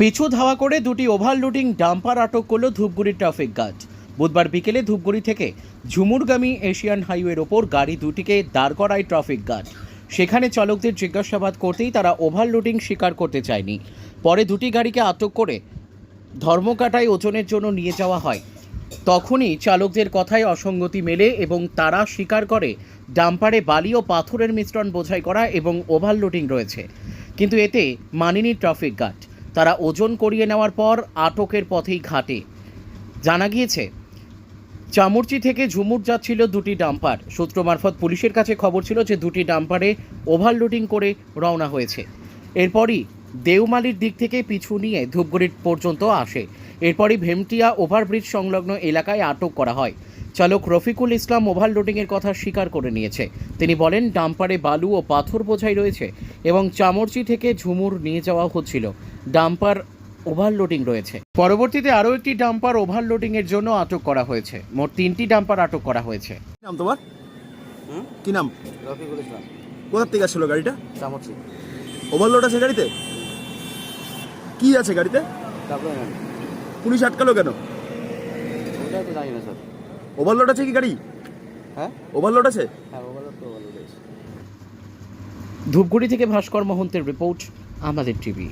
পিছু ধাওয়া করে দুটি ওভারলোডিং ডাম্পার আটক করল ধূপগুড়ি ট্রাফিক গার্ড। বুধবার বিকেলে ধূপগুড়ি থেকে ঝুমুরগামী এশিয়ান হাইওয়ের ওপর গাড়ি দুটিকে দাঁড় করায় ট্রাফিক গার্ড। সেখানে চালকদের জিজ্ঞাসাবাদ করতেই তারা ওভারলোডিং স্বীকার করতে চায়নি। পরে দুটি গাড়িকে আটক করে ধর্মকাটায় ওজনের জন্য নিয়ে যাওয়া হয়। তখনই চালকদের কথায় অসঙ্গতি মেলে এবং তারা স্বীকার করে ডাম্পারে বালি ও পাথরের মিশ্রণ বোঝাই করা এবং ওভারলোডিং রয়েছে। কিন্তু এতে মানেনি ট্রাফিক গার্ড। তারা ওজন করিয়ে নেওয়ার পর আটকের পথেই ঘাটে। জানা গিয়েছে, চামুরচি থেকে ঝুমুর যাচ্ছিল দুটি ডাম্পার। সূত্র মারফত পুলিশের কাছে খবর ছিল যে দুটি ডাম্পারে ওভারলোডিং করে রওনা হয়েছে। এরপরই দেওমালির দিক থেকে পিছু নিয়ে ধূপগুড়ি পর্যন্ত আসে। এরপরই ভেমটিয়া ওভারব্রিজ সংলগ্ন এলাকায় আটক করা হয়। চালক রফিকুল ইসলাম ওভারলোডিংয়ের কথা স্বীকার করে নিয়েছে। তিনি বলেন, ডাম্পারে বালু ও পাথর বোঝাই রয়েছে এবং চামরচি থেকে ঝুমুর নিয়ে যাওয়া হচ্ছিল। ডাম্পার ওভারলোডিং রয়েছে। পরবর্তীতে আরও একটি ডাম্পার ওভারলোডিংয়ের জন্য আটক করা হয়েছে। মোট তিনটি ডাম্পার আটক করা হয়েছে। কি নাম তোমার? কি নাম? রফিকুল ইসলাম। কোথার থেকে আসছিল গাড়িটা? চামচি। ওভারলোড আছে গাড়িতে? কি আছে গাড়িতে? পুলিশ আটকালো কেন? ওভারলোড আছে কি গাড়ি? হ্যাঁ? ওভারলোড আছে? হ্যাঁ ওভারলোড তো ওভারলোড আছে। ধূপগুড়ি থেকে ভাস্কর মহন্তের রিপোর্ট আমাদের টিভি।